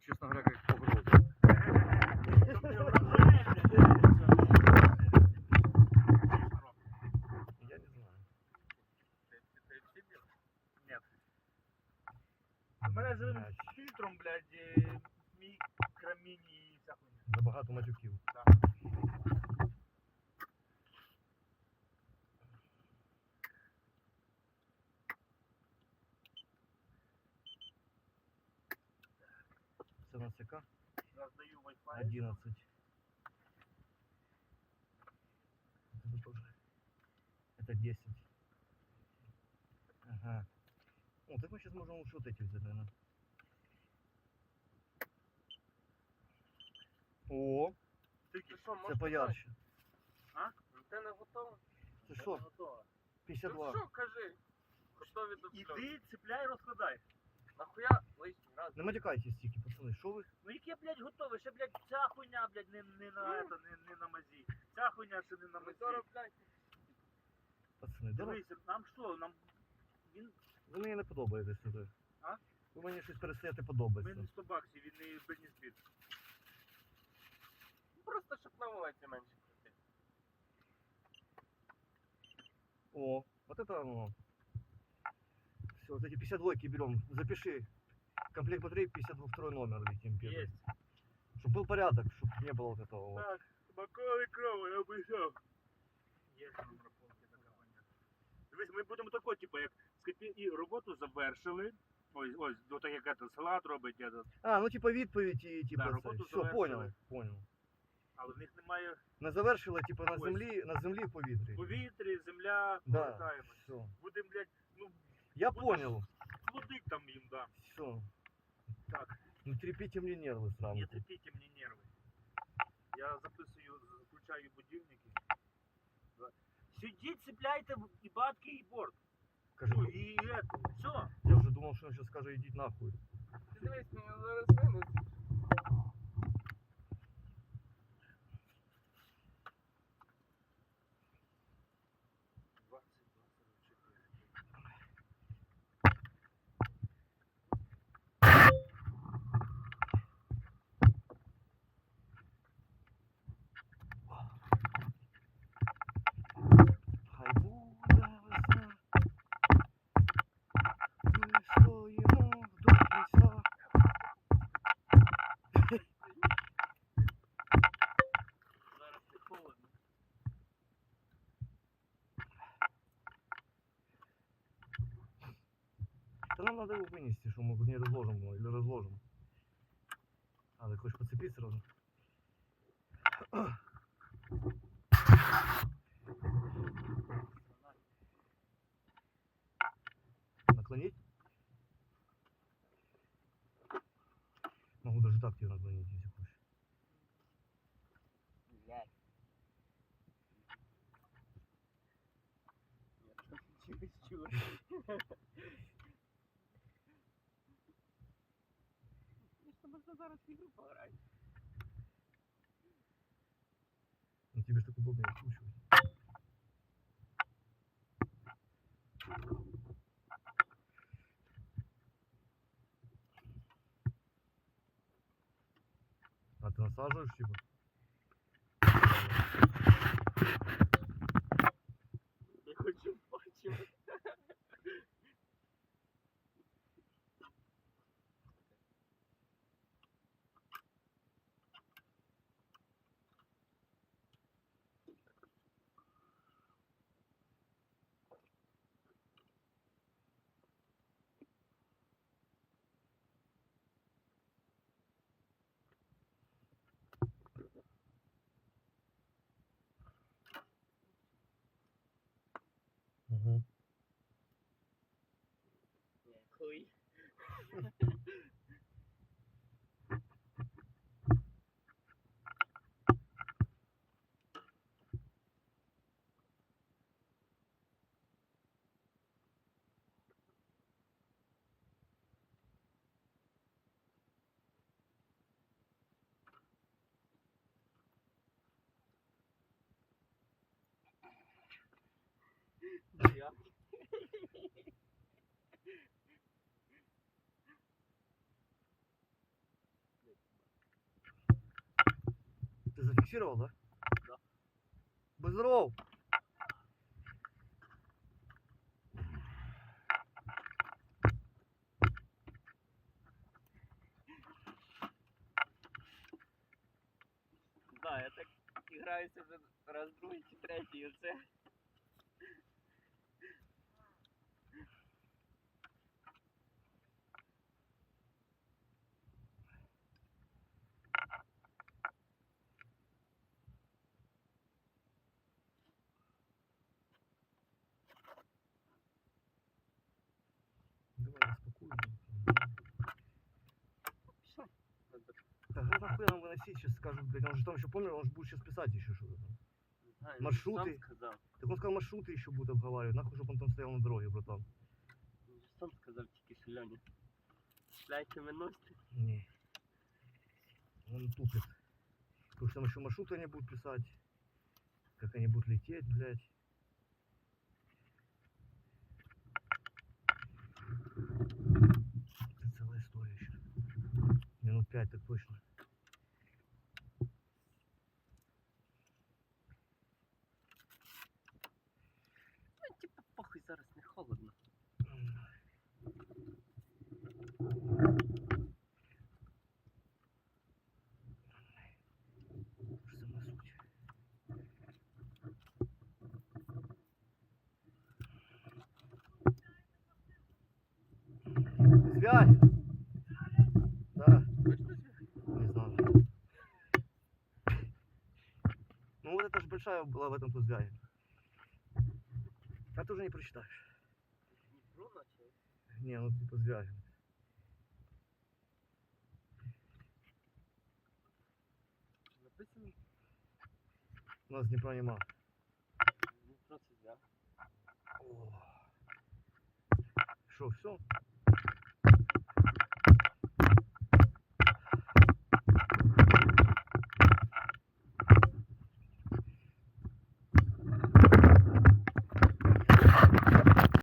как, честно говоря, как погроза. Я не знаю. Нет. У мене з Блядь, фільтром, блядь, е, мікроміні і вся хуйня. Забагато матюків. Да. Це на ЦК Роздаю Wi-Fi. 11. Это тоже. Это 10. Ага. О, так мы сейчас можем лучше вот эти взять, наверное. О, Тільки що, це поярче. Антенна готова? Це що? Готово. 52. Ну що, кажи. Готові до всього. Іди, цепляй, розкладай. Нахуя лишній раз? Не матюкайтесь стільки, пацани, що ви? Ну яке, блядь, готове? Ще, блядь, ця хуйня, блядь, не, не на, это, не, не на мазі. Ця хуйня ще не на Ми мазі. зараз, блядь, Пацани, давай. Дивися, нам що, нам... Він... Ви мені не подобаєтесь туди. А? Ви мені щось перестаєте Ми подобатися. не 100 баксів, він не Бritney Spears. просто щоб на вулиці менше крутити. О, вот это оно. Все, вот эти 52 берем. Запиши. Комплект батареи 52 номер летим первый. Есть. Чтобы был порядок, чтобы не было вот этого вот. Так, Маковий кров, я писав. Є там рахунки, така понятно. Дивись, ми будемо тако, типу, як скипі і роботу завершили. Ось, ось, до так як это, салат робить, этот, А, ну типа відповідь і типа Да, це. роботу Все, завершили. понял, понял. але в них немає Не завершила, типа на Ось. землі, на землі в повітрі. повітря, земля, Да, повертаємось. все. Будемо, блядь, ну, Я Будеш- понял. плодик там їм, да. Все. Так, Не трепите мне нервы сразу. не трепіть мені нерви. Я записую, включаю будильники. Да. Сидіть, цепляйте і батки, і борт. Кажи, Ну, і это, все. я вже думав, що він зараз скаже, ідіть нахуй. Ти дивись, ну зараз винесуть. Что мы не разложим его, или разложим. А, ты хочешь подцепить сразу? Наклонить? Могу даже так тебе наклонить, если хочешь. Блядь. Ні, чересчур. Конечно, можна зараз в ігру пограти. Ну тебе ж так удобно откручивать. А ты насаживаешь типа? Mm-hmm. Зафиксировал, да? Да. Будь здоров! Да, я так граюся вже раз другий чи третій, оце. Давай, распакуем. Пішли. Так, ну нахуй нам выносить, сейчас скажут, блядь, он же там еще помню, он же будет сейчас писать еще что-то там. Не знаю, Маршрути. Він же сам сказав. Так он сказал, маршруты еще будут обговаривать, нахуй, чтобы он там стоял на дороге, братан. Він же сам сказав тільки що Льоні. Шляйте виносьте. Не. Он тупит. Потому что там еще маршруты они будут писать. Как они будут лететь, блядь. 5 так вышло. Ну, типа, похуй, зараз не холодно. Связь! Большая была в этом связи. А ты уже не прочитаешь. Дніпро наче? Не, ну типа связи. Написано У нас Днепра нема. Дніпро це зв'язок. Что, все?